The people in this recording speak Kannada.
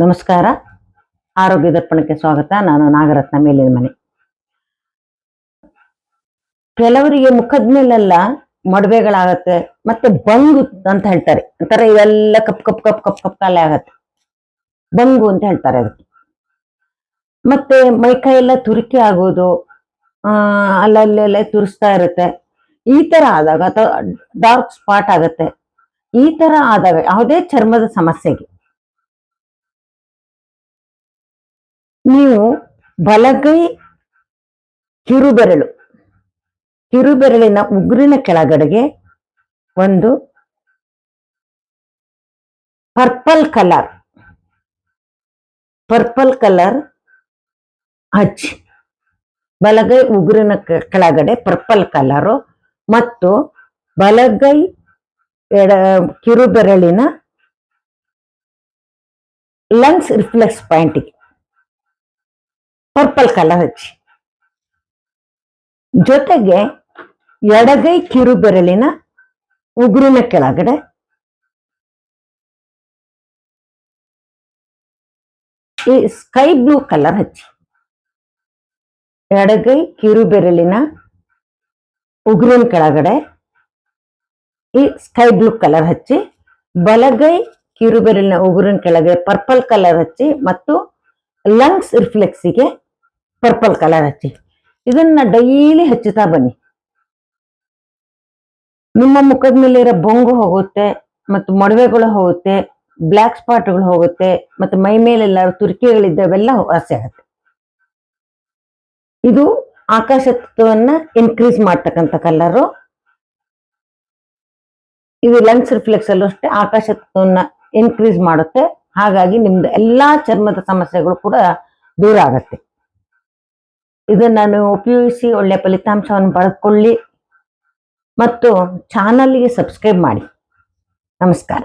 ನಮಸ್ಕಾರ. ಆರೋಗ್ಯ ದರ್ಪಣಕ್ಕೆ ಸ್ವಾಗತ. ನಾನು ನಾಗರತ್ನ ಮೇಲಿನ ಮನೆ. ಕೆಲವರಿಗೆ ಮುಖದ ಮೇಲೆಲ್ಲ ಮಡವೆಗಳಾಗತ್ತೆ, ಮತ್ತೆ ಬಂಗು ಅಂತ ಹೇಳ್ತಾರೆ. ಒಂಥರ ಇವೆಲ್ಲ cup cup cup cup cup ಕಾಲೆ ಆಗತ್ತೆ. ಬಂಗು ಅಂತ ಹೇಳ್ತಾರೆ ಅದಕ್ಕೆ. ಮತ್ತೆ ಮೈಕೈ ಎಲ್ಲ ತುರಿಕೆ ಆಗೋದು ಅಲ್ಲಲ್ಲೆಲ್ಲ ತುರಿಸ್ತಾ ಇರುತ್ತೆ. ಈ ತರ ಆದಾಗ ಅಥವಾ ಡಾರ್ಕ್ ಸ್ಪಾಟ್ ಆಗುತ್ತೆ. ಈ ತರ ಆದಾಗ ಯಾವುದೇ ಚರ್ಮದ ಸಮಸ್ಯೆಗೆ ನೀವು ಬಲಗೈ ಕಿರುಬೆರಳು, ಕಿರುಬೆರಳಿನ ಉಗುರಿನ ಕೆಳಗಡೆಗೆ ಒಂದು ಪರ್ಪಲ್ ಕಲರ್ ಪರ್ಪಲ್ ಕಲರ್ ಹಚ್ಚಿ ಬಲಗೈ ಉಗುರಿನ ಕೆಳಗಡೆ ಪರ್ಪಲ್ ಕಲರು ಮತ್ತು ಬಲಗೈ ಎಡ ಕಿರುಬೆರಳಿನ ಲಂಗ್ಸ್ ರಿಫ್ಲೆಕ್ಸ್ ಪಾಯಿಂಟಿಗೆ ಪರ್ಪಲ್ ಕಲರ್ ಹಚ್ಚಿ. ಜೊತೆಗೆ ಎಡಗೈ ಕಿರುಬೆರಳಿನ ಉಗುರಿನ ಕೆಳಗಡೆ ಈ ಸ್ಕೈ ಬ್ಲೂ ಕಲರ್ ಹಚ್ಚಿ. ಎಡಗೈ ಕಿರುಬೆರಳಿನ ಉಗುರಿನ ಕೆಳಗಡೆ ಈ ಸ್ಕೈ ಬ್ಲೂ ಕಲರ್ ಹಚ್ಚಿ, ಬಲಗೈ ಕಿರುಬೆರಳಿನ ಉಗುರಿನ ಕೆಳಗೆ ಪರ್ಪಲ್ ಕಲರ್ ಹಚ್ಚಿ ಮತ್ತು ಲಂಗ್ಸ್ ರಿಫ್ಲೆಕ್ಸಿಗೆ ಪರ್ಪಲ್ ಕಲರ್ ಹಚ್ಚಿ. ಇದನ್ನ ಡೈಲಿ ಹಚ್ಚುತ್ತಾ ಬನ್ನಿ. ನಿಮ್ಮ ಮುಖದ ಮೇಲೆ ಇರೋ ಬೊಂಗು ಹೋಗುತ್ತೆ ಮತ್ತು ಮೊಡವೆಗಳು ಹೋಗುತ್ತೆ ಬ್ಲ್ಯಾಕ್ ಸ್ಪಾಟ್ಗಳು ಹೋಗುತ್ತೆ ಮತ್ತು ಮೈ ಮೇಲೆಲ್ಲ ತುರಿಕೆಗಳಿದ್ದಾವೆಲ್ಲ ಆಸೆ ಆಗುತ್ತೆ. ಇದು ಆಕಾಶ ತತ್ವವನ್ನ ಇನ್ಕ್ರೀಸ್ ಮಾಡ್ತಕ್ಕಂಥ ಕಲರು ಇದು ಲೆನ್ಸ್ ರಿಫ್ಲೆಕ್ಸ್ ಅಲ್ಲೂ ಅಷ್ಟೇ ಆಕಾಶ ತತ್ವವನ್ನ ಇನ್ಕ್ರೀಸ್ ಮಾಡುತ್ತೆ. ಹಾಗಾಗಿ ನಿಮ್ದು ಎಲ್ಲಾ ಚರ್ಮದ ಸಮಸ್ಯೆಗಳು ಕೂಡ ದೂರ ಆಗತ್ತೆ. ಇದನ್ನ ನೀವು ಉಪಯೋಗಿಸಿ ಒಳ್ಳೆ ಫಲಿತಾಂಶವನ್ನು ಪಡೆದುಕೊಳ್ಳಿ ಮತ್ತು ಚಾನಲ್ಗೆ ಸಬ್ಸ್ಕ್ರೈಬ್ ಮಾಡಿ. ನಮಸ್ಕಾರ.